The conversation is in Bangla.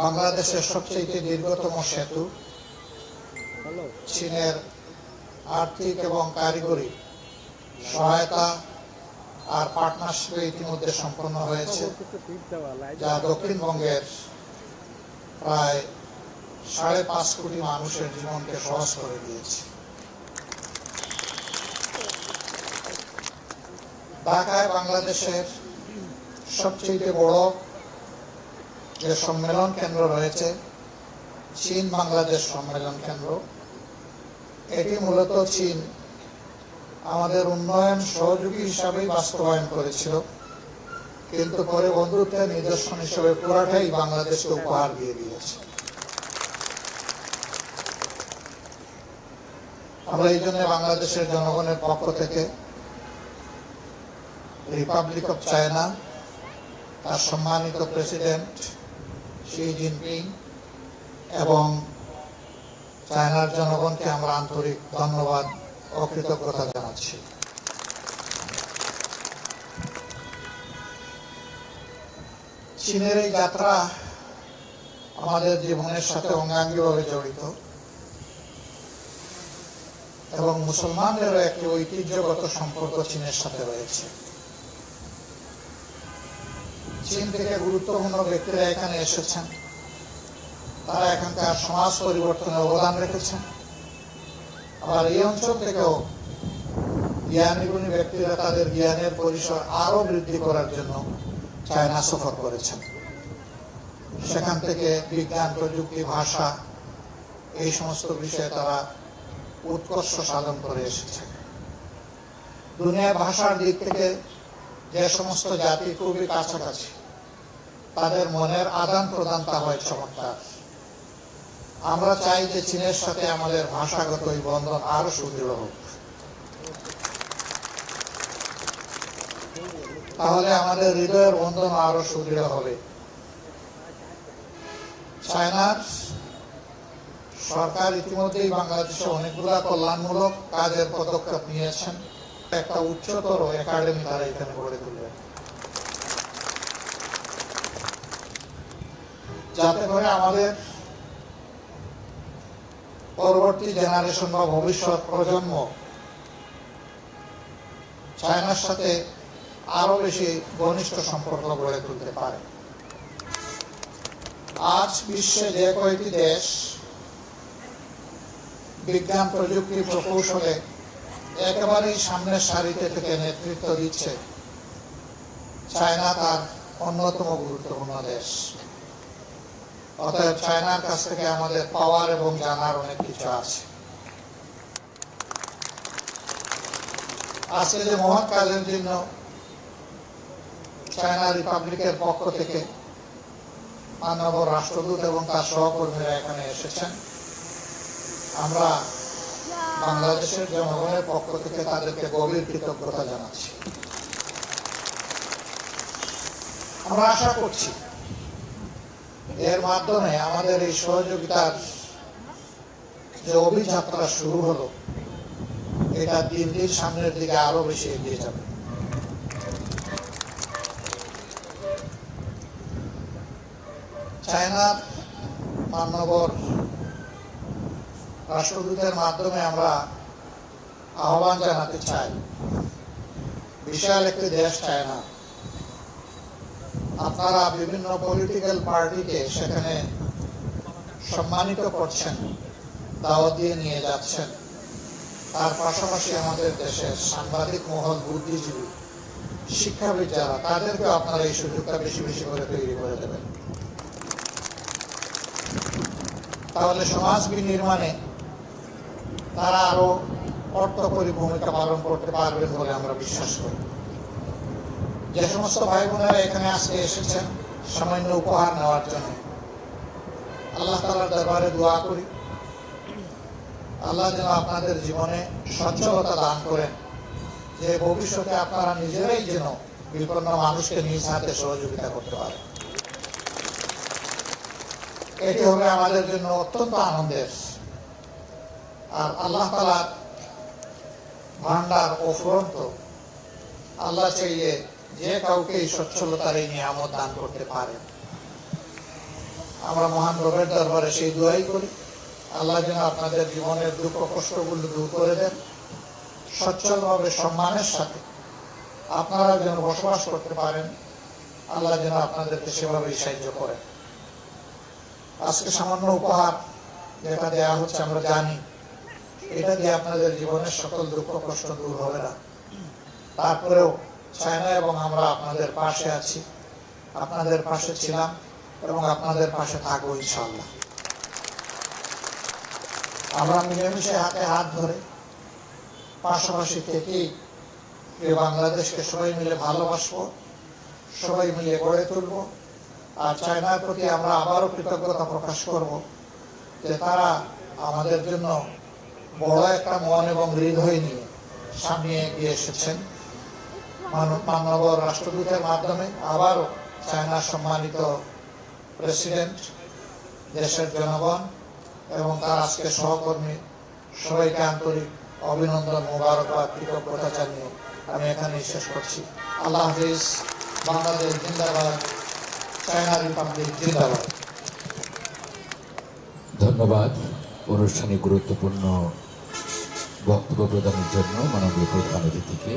বাংলাদেশের সবচেয়ে দীর্ঘতম সেতু, চীনের আর্থিক এবং কারিগরি সহায়তা আর পার্টনারশিপে ইতিমধ্যে সম্পন্ন হয়েছে, যা দক্ষিণবঙ্গের প্রায় সাড়ে পাঁচ কোটি মানুষের জীবনকে সহজ করে দিয়েছে। ঢাকায় বাংলাদেশের সবচেয়ে বড় যে সম্মেলন কেন্দ্র রয়েছে, চীন বাংলাদেশ সম্মেলন কেন্দ্র। এটি মূলত চীন আমাদের উন্নয়ন সহযোগী হিসাবেই বাস্তবায়ন করেছিল, কিন্তু পরে বন্ধুত্বের নিদর্শন হিসেবে পুরাটাই বাংলাদেশকে উপহার দিয়ে দিয়েছে। আমরা এই জন্য বাংলাদেশের জনগণের পক্ষ থেকে রিপাবলিক অফ চায়না তার সম্মানিত প্রেসিডেন্ট শি জিনপিং এবং চায়নার জনগণকে আমরা আন্তরিক ধন্যবাদ ও কৃতজ্ঞতা জানাচ্ছি। চীনের এই যাত্রা আমাদের জীবনের সাথে অঙ্গাঙ্গিভাবে জড়িত এবং মুসলমানদেরও একটি ঐতিহ্যগত সম্পর্ক চীনের সাথে রয়েছে। চীন থেকে গুরুত্বপূর্ণ ব্যক্তিরা এখানে এসেছেন। তারা এখানকার সমাজ পরিবর্তনে অবদান রেখেছেন। আবার এই অঞ্চল থেকেও জ্ঞানী গুণী ব্যক্তিরা তাদের জ্ঞানের পরিসর আরও বৃদ্ধি করার জন্য চায়না সফর করেছেন। সেখান থেকে বিজ্ঞান, প্রযুক্তি, ভাষা, এই সমস্ত বিষয়ে তারা উৎকর্ষ সাধন করে এসেছে দুনিয়ার ভাষার দিক থেকে যে সমস্ত জাতি খুবই কাছাকাছি। তাদের মনের আদান প্রদান তা হয় চমৎকার। আমরা চাই যে চীনের সাথে আমাদের ভাষাগত এই বন্ধন আরও সুদৃঢ় হোক। তাহলে আমাদের হৃদয়ের বন্ধন আরও সুদৃঢ় হবে। চায়নার সরকার ইতিমধ্যেই বাংলাদেশে অনেকগুলা কল্যাণমূলক কাজের পদক্ষেপ নিয়েছেন। একটা উচ্চতর একাডেমি তারা এখানে গড়ে তুলবে। যাতে করে আমাদের পরবর্তী জেনারেশন বা ভবিষ্যৎ প্রজন্ম চায়নার সাথে আরও বেশি ঘনিষ্ঠ সম্পর্ক গড়ে তুলতে পারে। আজ বিশ্বে যে কয়টি দেশ বিজ্ঞান প্রযুক্তি প্রকৌশলে একেবারেই সামনের সারিতে থেকে নেতৃত্ব দিচ্ছে চায়না তার অন্যতম গুরুত্বপূর্ণ দেশ। অতএব চায়নার কাছ থেকে আমাদের পাওয়ার এবং জানার অনেক কিছু আছে। আজকে যে মহৎ কাজের জন্য চায়না রিপাবলিকের পক্ষ থেকে মানব রাষ্ট্রদূত এবং তার সহকর্মীরা এখানে এসেছেন। আমরা বাংলাদেশের জনগণের পক্ষ থেকে তাদেরকে গভীর কৃতজ্ঞতা জানাচ্ছি। আমরা আশা করছি এর মাধ্যমে আমাদের এই সহযোগিতার যে অভিযাত্রা শুরু হলো, এটা দিন দিন সামনের দিকে আরও বেশি এগিয়ে যাবে। চায়নার মান্যবর রাষ্ট্রদূতের মাধ্যমে আমরা আহ্বান জানাতে চাই। বিশাল একটি দেশ চায়না। আপনারা বিভিন্ন পলিটিক্যাল পার্টিকে সেখানে সম্মানিত করছেন, দাওয়াত দিয়ে নিয়ে যাচ্ছেন। তার পাশাপাশি আমাদের দেশের সাংবাদিক মহল, বুদ্ধিজীবী শিক্ষাবিদ যারা তাদেরকে আপনারা এই সুযোগটা বেশি বেশি করে তৈরি করে দেবেন। তাহলে সমাজ বিনির্মাণে তারা আরও অর্থকরী ভূমিকা পালন করতে পারবেন বলে আমরা বিশ্বাস করি। যে সমস্ত ভাই বোনেরা এখানে আজকে এসেছেন, সামান্য উপহার নেওয়ার জন্য। আল্লাহ তালার দরবারে দোয়া করি। আল্লাহ যেন আপনাদের জীবনে সচ্ছলতা দান করেন। যে ভবিষ্যতে আপনারা নিজেরাই যেন বিপন্ন মানুষকে নিজ হাতে সহযোগিতা করতে পারেন। এটি হবে আমাদের জন্য অত্যন্ত আনন্দের আর আল্লাহ তালার ভান্ডার ও ফুরন্ত, আল্লাহ চাইয়ে যে কাউকে এই সচ্ছলতার এই নিয়ামত দান করতে পারে। আমরা মহান রবের দরবারে সেই দোয়াই করি। আল্লাহ যেন আপনাদের জীবনের দুঃখ কষ্টগুলো দূর করে দেন। সচ্ছলভাবে, সম্মানের সাথে আপনারা যেন বসবাস করতে পারেন। আল্লাহ যেন আপনাদেরকে সেভাবেই সাহায্য করেন। আজকে সামান্য উপহার যেটা দেয়া হচ্ছে আমরা জানি। এটা দিয়ে আপনাদের জীবনের সকল দুঃখ, কষ্ট দূর হবে না। তারপরেও চায়না এবং আমরা আপনাদের পাশে আছি। আপনাদের পাশে ছিলাম এবং আপনাদের পাশে থাকব ইনশাল্লাহ আমরা মিলেমিশে হাতে হাত ধরে পাশাপাশি থেকেই এই বাংলাদেশকে সবাই মিলে ভালোবাসবো, সবাই মিলে গড়ে তুলব। আর চায়নার প্রতি আমরা আবারও কৃতজ্ঞতা প্রকাশ করব যে তারা আমাদের জন্য বড় একটা মন এবং হৃদয় নিয়ে সামনে এগিয়ে এসেছেন। মানব মানবর রাষ্ট্রদূতের মাধ্যমে আবারও চায়নার সম্মানিত প্রেসিডেন্ট, দেশের জনগণ এবং তার আজকে সহকর্মী সবাইকে আন্তরিক অভিনন্দন মোবারক মোবারকবাদ, কৃতজ্ঞতা জানিয়ে আমি এখানেই শেষ করছি। আল্লাহ হাফিজ, বাংলাদেশ জিন্দাবাদ, চায়না রিপাবলিক জিন্দাবাদ। ধন্যবাদ। অনুষ্ঠানে গুরুত্বপূর্ণ বক্তব্য প্রদানের জন্য মাননীয় প্রধান অতিথিকে